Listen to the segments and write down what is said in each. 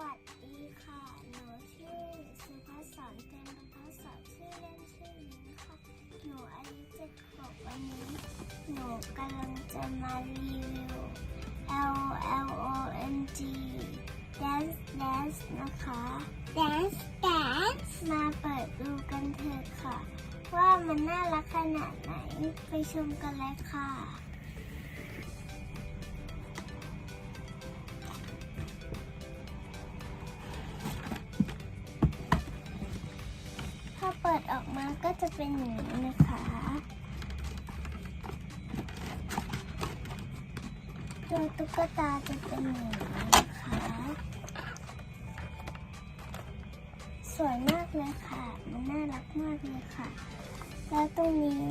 วัสดีค่ะ หนูชื่อสุภาษรเต็มประภัสสรชื่อเล่นชื่อนิ้งค่ะ หนูอายุเจ็ดขวบวันนี้ หนูกำลังจะมารีวิว L L O N G Dance Dance นะคะ Dance Dance มาเปิดดูกันเถอะค่ะ ว่ามันน่ารักขนาดไหน ไปชมกันเลยค่ะ ดออกมาก็จะเป็นอย่างนี้นะคะ ตัวตุ๊กตาจะเป็นอย่างนี้นะคะ สวยมากเลยค่ะ มันน่ารักมากเลยค่ะ แล้วตรงนี้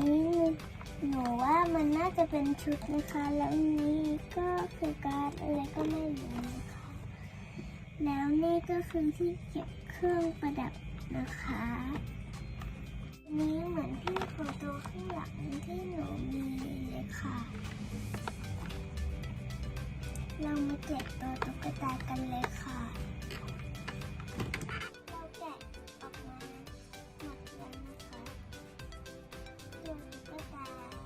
หนูว่ามันน่าจะเป็นชุดนะคะ แล้วนี่ก็คือการดอะไรก็ไม่รู้นะคะ แล้วนี่ก็คือที่เก็บเครื่องประดับนะคะ ข้างหลังที่หนูมีเลยค่ะ เรามาแกะตัวตุ๊กตากันเลยค่ะ เราแกะออกมาหมดแล้วนะคะตัวตุ๊กตา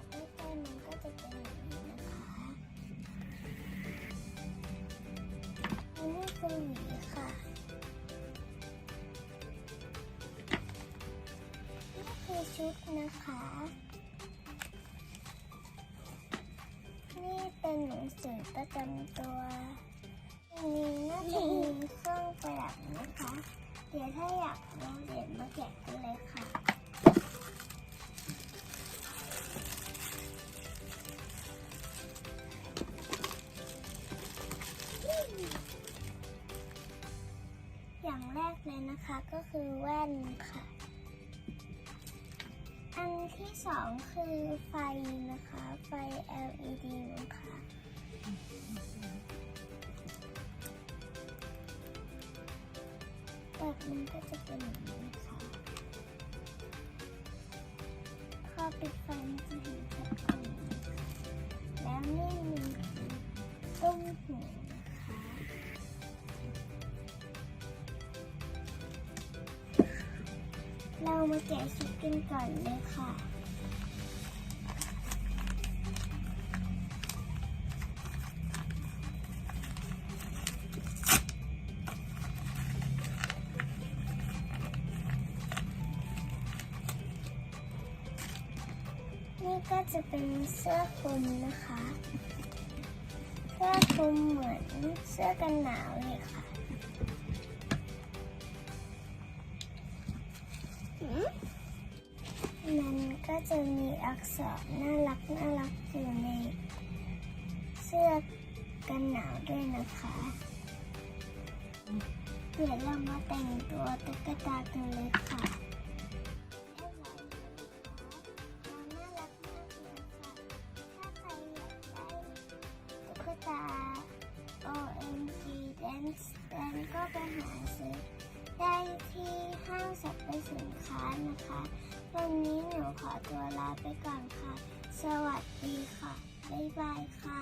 ใกล้ๆมันก็จะเป็นอย่างนี้นะคะอันนี้คือ ชุดนะคะ นี่เป็นหนังสือประจำตัวอันนี้น่าจะมีเครื่องประดับนะคะ เดี๋ยวถ้าอยากรู้เดี๋ยวมาแกะกันเลยค่ะอย่างแรกเลยนะคะก็คือแว่นค่ะ อันที่สองคือไฟนะคะ ไฟ LED นะคะแบบมันก็จะเป็นอย่างนี้ค่ะพอปิดไฟมันจะเห็นชัดกว่านี้ค่ะแล้วนี่มันคือตุ้มหู เรามาแกะชุดกันก่อนเลยค่ะ นี่ก็จะเป็นเสื้อคลุมนะคะ เสื้อคลุมเหมือนเสื้อกันหนาวเลยค่ะ มันก็จะมีอักษรน่ารักน่ารักอยู่ในเสื้อกันหนาวด้วยนะคะ เดี๋ยวเรามาแต่งตัวตุ๊กตากันเลยค่ะน่ารักมาเลยค่ะถ้าใครอยากได้ตุ๊กตา OMG Dance Dance ก็ไปหาซื้อ ได้ที่ห้างสรรพสินค้านะคะ วันนี้หนูขอตัวลาไปก่อนค่ะ สวัสดีค่ะ บ๊ายบายค่ะ